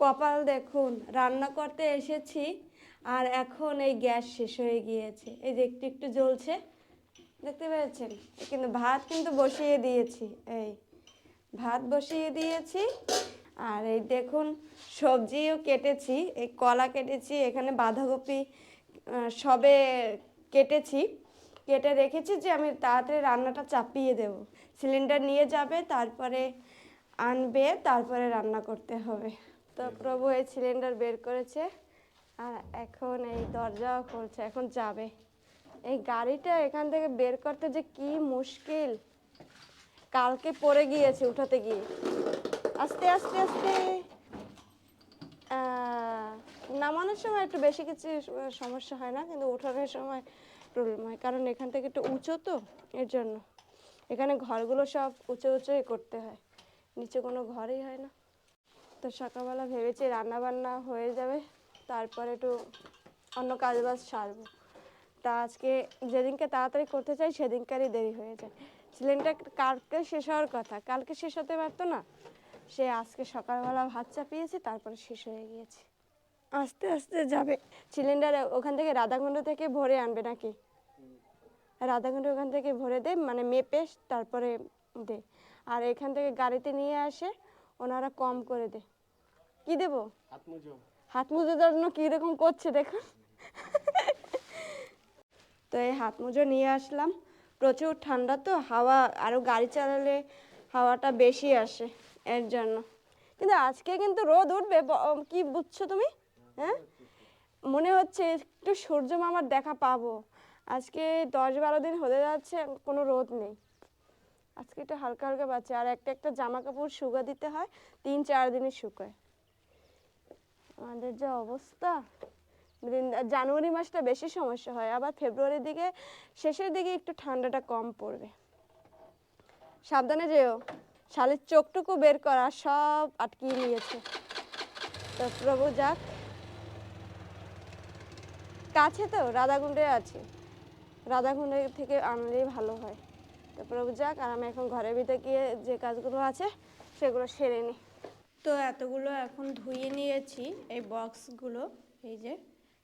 কপাল দেখুন, রান্না করতে এসেছি আর এখন এই গ্যাস শেষ হয়ে গিয়েছে। এই যে একটু একটু জ্বলছে, দেখতে পেয়েছেন? কিন্তু ভাত কিন্তু বসিয়ে দিয়েছি, এই ভাত বসিয়ে দিয়েছি আর এই দেখুন সবজিও কেটেছি, এই কলা কেটেছি, এখানে বাঁধাকপি সবে কেটেছি। কেটে রেখেছি যে আমি তাড়াতাড়ি রান্নাটা চাপিয়ে দেব। সিলিন্ডার নিয়ে যাবে, তারপরে আনবে, তারপরে রান্না করতে হবে। তো প্রভু এই সিলিন্ডার বের করেছে আর এখন এই দরজাও খুলছে, এখন যাবে। এই গাড়িটা এখান থেকে বের করতে যে কি মুশকিল। কালকে পড়ে গিয়েছে উঠাতে গিয়ে। আস্তে আস্তে আস্তে। নামানোর সময় একটু বেশি কিছু সমস্যা হয় না, কিন্তু ওঠানোর সময় প্রবলেম হয়। কারণ এখান থেকে একটু উঁচু তো, এর জন্য। এখানে ঘরগুলো সব উঁচু, উঁচুই করতে হয়। নিচে কোনো ঘরই হয় না। তো সকালবেলা ভেবেছি রান্না বান্না হয়ে যাবে, তারপরে একটু অন্য কাজ বাজ সারবো। তা আজকে যেদিনকে তাড়াতাড়ি করতে চাই, সেদিনকারই দেরি হয়ে যায়। সিলিন্ডার কালকে শেষ হওয়ার কথা, কালকে শেষ হতে পারতো না। সে আজকে সকালবেলা ভাত চাপিয়েছে, তারপরে শেষ হয়ে গিয়েছে। আস্তে আস্তে যাবে। সিলিন্ডার ওখান থেকে রাধাকুণ্ড থেকে ভরে আনবে নাকি? রাধাকুণ্ড ওখান থেকে ভরে দে মানে মেপে তারপরে দে। আর এখান থেকে গাড়িতে নিয়ে আসে, ওনারা কম করে দে। কি দেবো? হাত মুজো। হাত মুজোর জন্য কীরকম করছে দেখুন তো এই হাত মুজো নিয়ে আসলাম। প্রচুর ঠান্ডা তো হাওয়া আরও গাড়ি চালালে হাওয়াটা বেশি আসে এর জন্য। কিন্তু আজকে কিন্তু রোদ উঠবে কি বুঝছ তুমি? হ্যাঁ? মনে হচ্ছে একটু সূর্য মামার দেখা পাবো। আজকে দশ বারো দিন হতে যাচ্ছে কোনো রোদ নেই। আজকে একটু হালকা হালকা পাচ্ছে আর একটা একটা জামা কাপড় শুকা দিতে হয় তিন চার দিনে শুকায়। আমাদের যে অবস্থা জানুয়ারি মাসটা বেশি সমস্যা হয়, আবার ফেব্রুয়ারির দিকে শেষের দিকে একটু ঠান্ডাটা কম পড়বে। সাবধানে যেও, শালের চোখটুকু বের করা সব আটকিয়ে নিয়েছে। তো প্রভু যাক। কাছে তো, রাধাকুণ্ডে আছে। রাধাকুণ্ডে থেকে আনলেই ভালো হয়। তো প্রভু যাক, আর আমি এখন ঘরের ভিতরে গিয়ে যে কাজগুলো আছে, সেগুলো সেরে নিই। তো এতগুলো এখন ধুয়ে নিয়েছি, এই বক্সগুলো এই যে।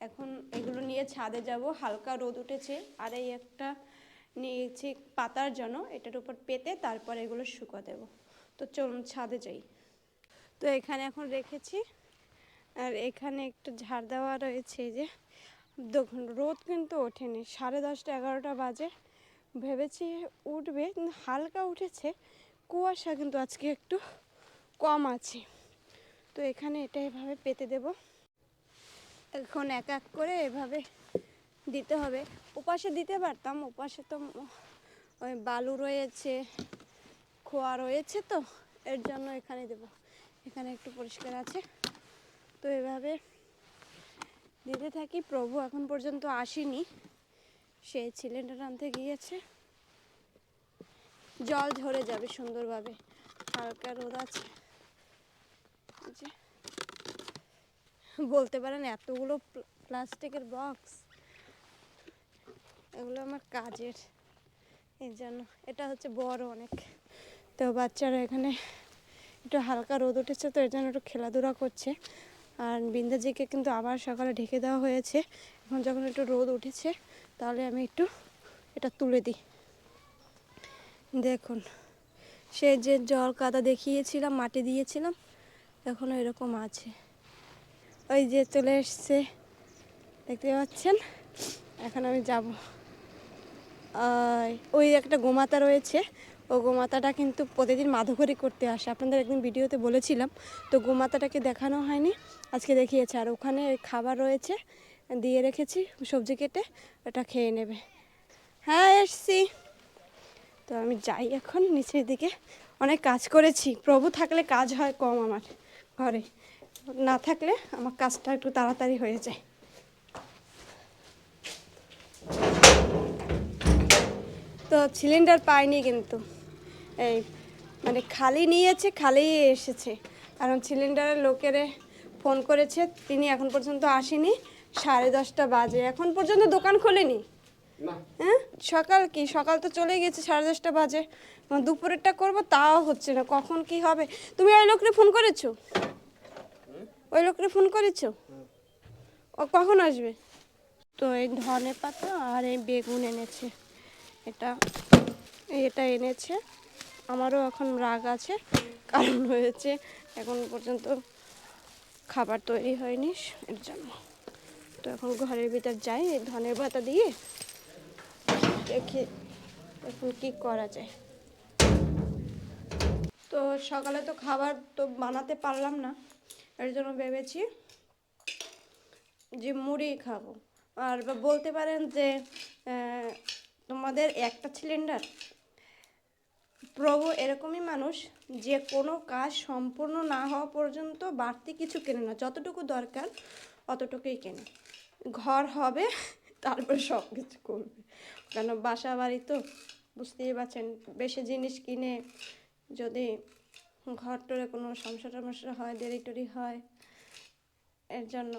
এখন এগুলো নিয়ে ছাদে যাব, হালকা রোদ উঠেছে, আর এই একটা নিয়েছি পাতার জন্য, এটার উপর পেতে তারপর এগুলো শুকা দেব। তো চলুন ছাদে যাই। তো এখানে এখন রেখেছি, আর এখানে একটু ঝাড় দেওয়া রয়েছে যে। দেখুন, রোদ কিন্তু ওঠেনি, সাড়ে দশটা এগারোটা বাজে। ভেবেছি উঠবে, হালকা উঠেছে, কুয়াশা কিন্তু আজকে একটু কম আছে। তো এখানে এটা এভাবে পেতে দেব। এখন এক এক করে এভাবে দিতে হবে। উপাসে দিতে পারতাম উপাসে তো ওই বালু রয়েছে, খোয়া রয়েছে তো, এর জন্য এখানে দেব। এখানে একটু পরিষ্কার আছে। তো এভাবে দিতে থাকি। প্রভু এখন পর্যন্ত আসেনি। সে সিলিন্ডার আনতে গিয়েছে। জল ঝরে যাবে সুন্দরভাবে। হালকা রোদ আছে। যে বলতে পারেন এতগুলো প্লাস্টিকের বক্স এগুলো আমার কাজের। এই জন্য এটা হচ্ছে বড় অনেক। তো বাচ্চারা এখানে একটু হালকা রোদ উঠেছে, তো এর জন্য একটু খেলাধুলা করছে। আর বিন্দাজিকে কিন্তু আবার সকালে ঢেকে দেওয়া হয়েছে। এখন যখন একটু রোদ উঠেছে, তাহলে আমি একটু এটা তুলে দিই। দেখুন, সে যে জল কাদা দেখিয়েছিলাম, মাটি দিয়েছিলাম এখনও এরকম আছে। ওই যে চলে এসছে। দেখতে পাচ্ছেন? এখন আমি যাব। ওই একটা গোমাতা রয়েছে। ও গোমাতাটা কিন্তু প্রতিদিন মাধুকরী করতে আসে। আপনাদের একদিন ভিডিওতে বলেছিলাম। তো গোমাতাটাকে দেখানো হয়নি। আজকে দেখিয়েছে। আর ওখানে খাবার রয়েছে। দিয়ে রেখেছি সবজি কেটে। ওটা খেয়ে নেবে। হ্যাঁ এসছি। তো আমি যাই এখন নিচের দিকে। অনেক কাজ করেছি। প্রভু থাকলে কাজ হয় কম আমার। ঘরে। না থাকলে আমার কাজটা একটু তাড়াতাড়ি হয়ে যায়। তো সিলিন্ডার পাইনি কিন্তু। এই মানে খালি নিয়েছে খালি এসেছে। কারণ সিলিন্ডারের লোকেরে ফোন করেছে তিনি এখন পর্যন্ত আসেনি। সাড়ে দশটা বাজে। এখন পর্যন্ত দোকান খোলেনি? হ্যাঁ? সকাল কি? সকাল তো চলে গেছে সাড়ে দশটা বাজে। দুপুরেরটা করব, তাও হচ্ছে না। কখন কি হবে? তুমি ওই লোককে ফোন করেছ? ওই লোককে ফোন করেছ? ও কখন আসবে? তো এই ধনে পাতা আর এই বেগুন এনেছে। এটা এটা এনেছে। আমারও এখন রাগ আছে, কারণ হয়েছে এখন পর্যন্ত খাবার তৈরি হয়নি এর জন্য। তো এখন ঘরের ভিতর যাই এই ধনের পাতা দিয়ে, দেখি এখন কি করা যায়। তো সকালে তো খাবার তো বানাতে পারলাম না, এর জন্য ভেবেছি যে মুড়ি খাব। আর বলতে পারেন যে তোমাদের একটা সিলিন্ডার প্রভু এরকমই মানুষ যে কোনো কাজ সম্পূর্ণ না হওয়া পর্যন্ত বাড়তি কিছু কেনে না, যতটুকু দরকার অতটুকুই কেনে। ঘর হবে, তারপর সব কিছু করবে। কেন বাসা বাড়ি তো বুঝতেই পারছেন, বেশি জিনিস কিনে যদি ঘর টরে কোনো সমস্যা টমস্যা হয়, দেরি টেরি হয়, এর জন্য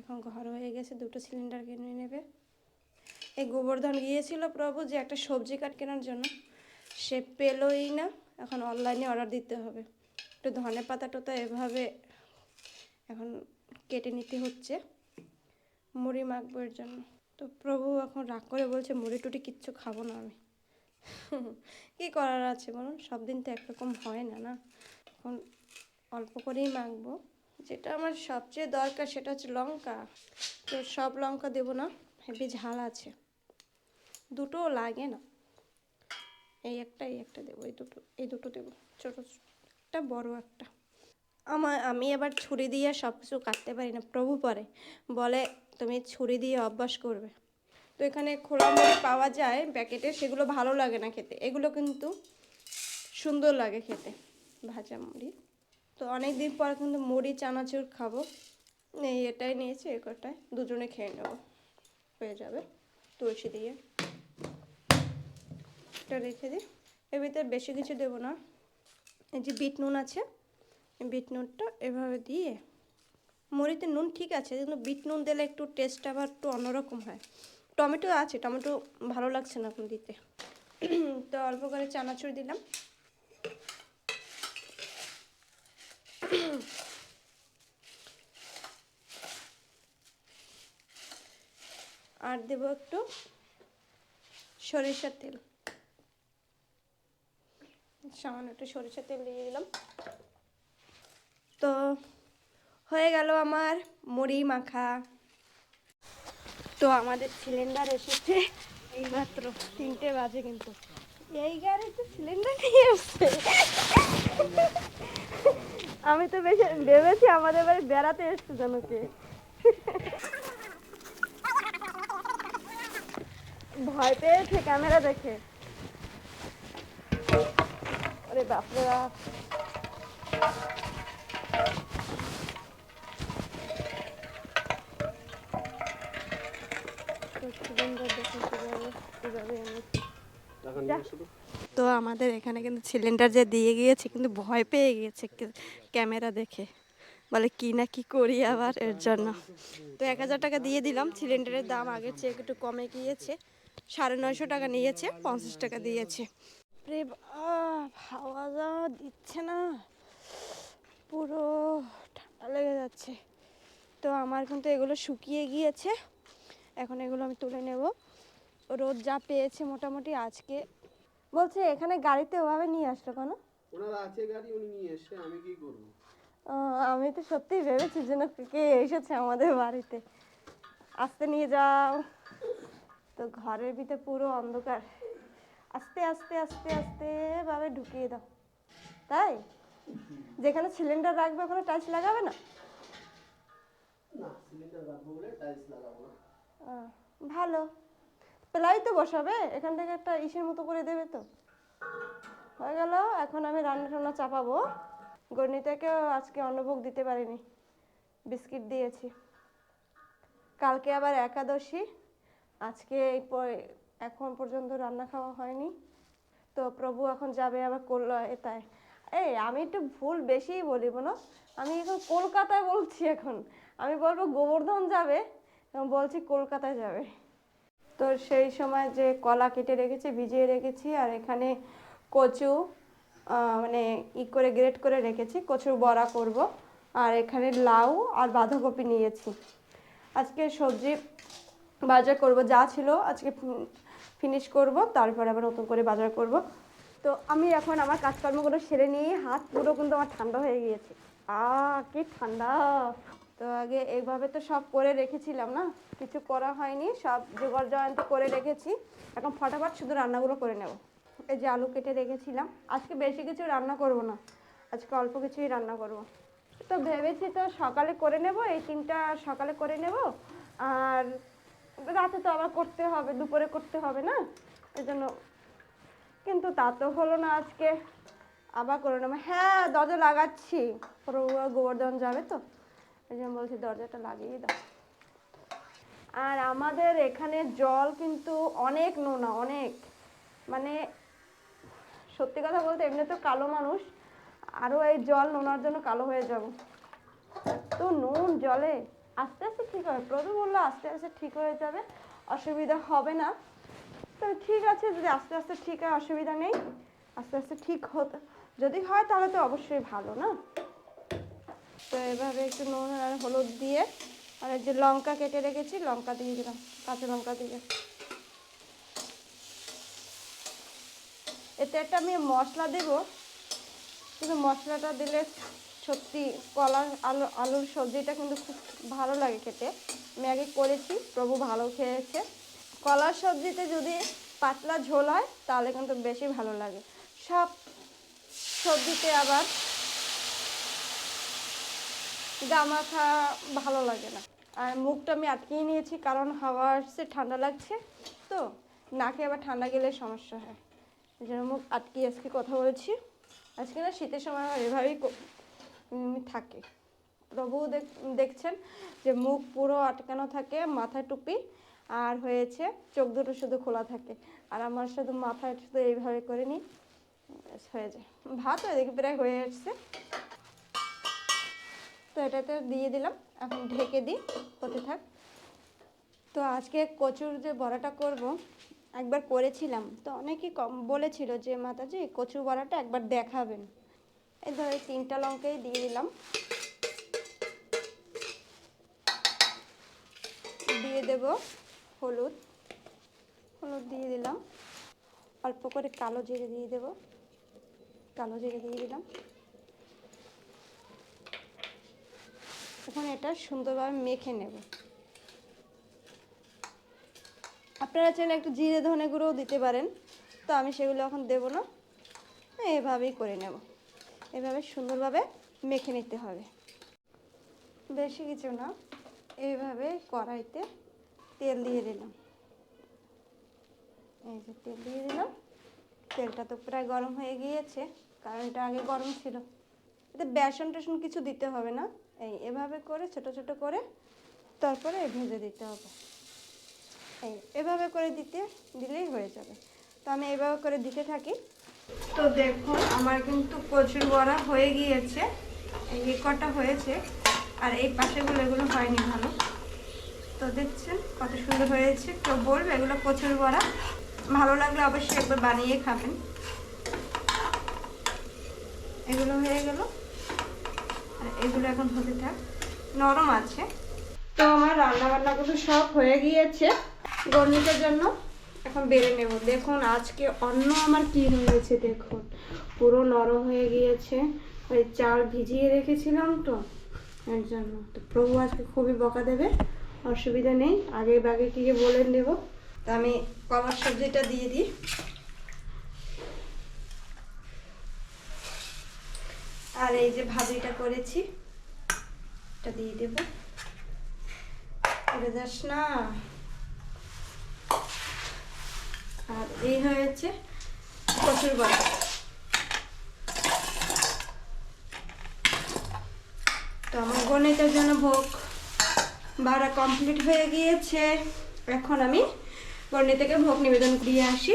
এখন ঘর হয়ে গেছে, দুটো সিলিন্ডার কিনে নেবে। এই গোবর্ধন গিয়েছিল প্রভু যে একটা সবজি কাঠ কেনার জন্য। সে পেলোই না, এখন অনলাইনে অর্ডার দিতে হবে। একটু ধনে পাতা টতা এভাবে এখন কেটে নিতে হচ্ছে, মুড়ি মাখবো এর জন্য। তো প্রভু এখন রাগ করে বলছে, মুড়ি টুটি কিচ্ছু খাব না আমি। কি করার আছে বলুন? সব দিন তো একরকম হয় না না? এখন অল্প করেই মাখবো। যেটা আমার সবচেয়ে দরকার সেটা হচ্ছে লঙ্কা। তো সব লঙ্কা দেবো না, হেভি ঝাল আছে। দুটো লাগে না। এই একটা এই একটা দেবো, এই দুটো এই দুটো দেবো। ছোটো, একটা, বড় একটা। আমার, আমি আবার ছুরি দিয়ে সব কিছু কাটতে পারি না, প্রভু পরে। বলে তুমি ছুরি দিয়ে অভ্যাস করবে। তো এখানে খোলা মুড়ি পাওয়া যায় প্যাকেটে, সেগুলো ভালো লাগে না খেতে। এগুলো কিন্তু সুন্দর লাগে খেতে, ভাজা মুড়ি। তো অনেক দিন পর কিন্তু মুড়ি চানাচুর খাব। এই এটাই নিয়েছি, এ কটায়। দুজনে খেয়ে নেব, হয়ে যাবে তুলসী দিয়ে। এটা রেখে দিই। এর ভিতরে বেশি কিছু দেবো না। এই যে বিট নুন আছে বিট নুনটা এভাবে দিয়ে, মুড়িতে নুন ঠিক আছে, কিন্তু বিট নুন দিলে একটু টেস্ট আবার একটু অন্যরকম হয়। টমেটো আছে, টমেটো ভালো লাগছে না এখন দিতে। তো অল্প করে চানাচুর দিলাম। আর দেবো একটু সরিষার তেল। সামান্য একটু সরিষার তেল দিয়ে দিলাম। তো হয়ে গেল আমার মুড়ি মাখা। তো আমাদের সিলিন্ডার এসেছে। এইমাত্র তিনটে বাজে কিন্তু। এই গাড়িতে সিলিন্ডার নিয়ে এসছে আমি তো বেশি ভেবেছি আমাদের বাড়ি বেড়াতে এসছে যেন কে ভয় পেয়েছে ক্যামেরা দেখে। আরে বাপরে বাপ। তো আমাদের এখানে কিন্তু সিলিন্ডার যে দিয়ে গিয়েছে কিন্তু ভয় পেয়ে গিয়েছে ক্যামেরা দেখে। বলে কি না কি করি আবার এর জন্য? তো এক হাজার টাকা দিয়ে দিলাম। সিলিন্ডারের দাম আগের চেয়ে একটু কমে গিয়েছে। সাড়ে নয়শো টাকা নিয়েছে পঞ্চাশ টাকা দিয়েছে। হাওয়া যাওয়া দিচ্ছে না। পুরো ঠান্ডা লেগে যাচ্ছে। তো আমার কিন্তু এগুলো শুকিয়ে গিয়েছে। এখন এগুলো আমি তুলে নেব। রোদ যা পেয়েছে মোটামুটি আজকে। বলছে এখানে গাড়িতে ওভাবে নিয়ে আসলো কেন? ওনার আছে গাড়ি উনি নিয়ে এসে আমি কি করব? আমি তো সত্যিই ভেবেছি যেন কে এসেছে আমাদের বাড়িতে। আস্তে নিয়ে যাও। তো ঘরের ভিতরে পুরো অন্ধকার। আস্তে আস্তে আস্তে আস্তে ভাবে ঢুকিয়ে দাও। তাই? যেখানে সিলিন্ডার রাখবে ওখানে টাইলস লাগাবে না? না সিলিন্ডার রাখব বলে টাইলস লাগাবো না। ভালো। প্লাই তো বসাবে, এখান থেকে একটা ইসের মতো করে দেবে তো। হয়ে গেল, এখন আমি রান্না টান্না চাপাবো। গণিতাকেও আজকে অন্নভোগ দিতে পারিনি, বিস্কিট দিয়েছি। কালকে আবার একাদশী, আজকে এই এখন পর্যন্ত রান্না খাওয়া হয়নি। তো প্রভু এখন যাবে আবার কলকাতায়। এই, আমি একটু ভুল বেশিই বলি বলো আমি এখন কলকাতায় বলছি এখন। আমি বলব গোবর্ধন যাবে, বলছি কলকাতায় যাবে। তো সেই সময় যে কলা কেটে রেখেছি, ভিজিয়ে রেখেছি, আর এখানে কচু মানে ই করে গ্রেট করে রেখেছি, কচুর বড়া করব। আর এখানে লাউ আর বাঁধাকপি নিয়েছি। আজকে সবজি বাজার করব, যা ছিল আজকে ফিনিশ করব, তারপর আবার নতুন করে বাজার করব। তো আমি এখন আমার কাজকর্মগুলো সেরে নিয়ে হাত পুরো কিন্তু আমার ঠান্ডা হয়ে গিয়েছে। আ কি ঠান্ডা। তো আগে এইভাবে তো সব করে রেখেছিলাম না? কিছু করা হয়নি, সব জোগাড় জয়ন্ত করে রেখেছি। এখন ফটাফট শুধু রান্নাগুলো করে নেব। এই যে আলু কেটে রেখেছিলাম। আজকে বেশি কিছু রান্না করব না। আজকে অল্প কিছুই রান্না করব। তো ভেবেছি তো সকালে করে নেব, এই তিনটা সকালে করে নেব। আর রাতে তো আবার করতে হবে, দুপুরে করতে হবে না? এই জন্য কিন্তু তা তো হলো না আজকে। আবার করে নেব। হ্যাঁ দরজা লাগাচ্ছি। গোবর্ধন যাবে তো। এই জন্য বলছি, দরজাটা লাগিয়ে দাও। আর আমাদের এখানে জল কিন্তু অনেক নোনা, অনেক। মানে সত্যি কথা বলতে এমনি তো কালো মানুষ আরও এই জল নোনার জন্য কালো হয়ে যাব। তো নুন, জলে আস্তে আস্তে ঠিক হবে। প্রভু বলল আস্তে আস্তে ঠিক হয়ে যাবে, অসুবিধা হবে না। তো ঠিক আছে, যদি আস্তে আস্তে ঠিক হয়, অসুবিধা নেই। আস্তে আস্তে ঠিক হতে যদি হয় তাহলে তো অবশ্যই ভালো, না? তো এভাবে একটু নুন আর হলুদ দিয়ে আর যে লঙ্কা কেটে রেখেছি, লঙ্কা দিয়ে দিলাম, কাঁচা লঙ্কা দিয়ে। এতে একটা আমি মশলা দেবো, কিন্তু মশলাটা দিলে সত্যি কলার আলু, আলুর সবজিটা কিন্তু খুব ভালো লাগে খেতে। আমি আগে করেছি, প্রভু ভালো খেয়েছে। কলার সবজিতে যদি পাতলা ঝোল হয়, তাহলে কিন্তু বেশি ভালো লাগে। সব সবজিতে আবার গামাখা ভালো লাগে না। আর মুখটা আমি আটকিয়ে নিয়েছি কারণ হাওয়া আসছে, ঠান্ডা লাগছে, তো নাকে আবার ঠান্ডা গেলে সমস্যা হয়। জন্য মুখ আটকিয়ে আজকে কথা বলছি। আজকে না শীতের সময় আমার এভাবেই থাকে। প্রভু দেখ- দেখছেন যে মুখ পুরো আটকানো থাকে মাথায় টুপি, আর হয়েছে চোখ দুটো শুধু খোলা থাকে। আর আমার শুধু মাথায় শুধু এইভাবে করে নিই হয়ে যায়। ভাত এদিকে প্রায় হয়ে আসছে। তো এটাতে দিয়ে দিলাম। এখন ঢেকে দিই, হতে থাক। তো আজকে কচুর যে বড়াটা করব, একবার করেছিলাম। তো অনেকেই কম বলেছিল যে, মাতাজি কচু বড়াটা একবার দেখাবেন। এই ধরো তিনটা লঙ্কাই দিয়ে দিলাম। দিয়ে দেব হলুদ। হলুদ দিয়ে দিলাম। অল্প করে কালো জিরে দিয়ে দেব। কালো জিরে দিয়ে দিলাম। এখন এটা সুন্দরভাবে মেখে নেব। আপনারা চাইলে একটু জিরে ধনে গুঁড়োও দিতে পারেন। তো আমি সেগুলো এখন দেবো না। এভাবেই করে নেব। এভাবে সুন্দরভাবে মেখে নিতে হবে। বেশি কিছু না। এইভাবে কড়াইতে তেল দিয়ে দিলাম। এই যে তেল দিয়ে দিলাম। তেলটা তো প্রায় গরম হয়ে গিয়েছে। কারণ এটা আগে গরম ছিল। এতে বেসন টেসন কিছু দিতে হবে না। এই এভাবে করে, ছোট ছোট করে তারপরে ভেজে দিতে হবে। এই এভাবে করে দিতে, দিলেই হয়ে যাবে। তো আমি এভাবে করে দিতে থাকি। তো দেখুন, আমার কিন্তু প্রচুর বড়া হয়ে গিয়েছে। এই কটা হয়েছে, আর এই পাশেগুলো, এগুলো হয়নি ভালো। তো দেখছেন কত সুন্দর হয়েছে। কেউ বলবে এগুলো প্রচুর বড়া? ভালো লাগলে অবশ্যই একবার বানিয়ে খাবেন। এগুলো হয়ে গেল। এগুলো এখন হতে থাক। নরম আছে। তো আমার রান্না বান্নাগুলো সব হয়ে গিয়েছে। গরমিটার জন্য এখন বেড়ে নেব। দেখুন, আজকে অন্য আমার কি হয়েছে দেখুন। পুরো নরম হয়ে গিয়েছে। ওই চাল ভিজিয়ে রেখেছিলাম তো, এর জন্য। তো প্রভু আজকে খুবই বকা দেবে, অসুবিধা নেই। আগে বাগে কি বলে নেব। তা আমি কলার সবজিটা দিয়ে দিই। আর এই যে ভাজিটা করেছি, এটা দিয়ে দেব। এটা যাস না। আর এই হয়েছে কচুর বড়া। তো আমার গণিতের জন্য ভোগ। বাড়া কমপ্লিট হয়ে গিয়েছে। এখন আমি গণিতকে ভোগ নিবেদন দিয়ে আসি।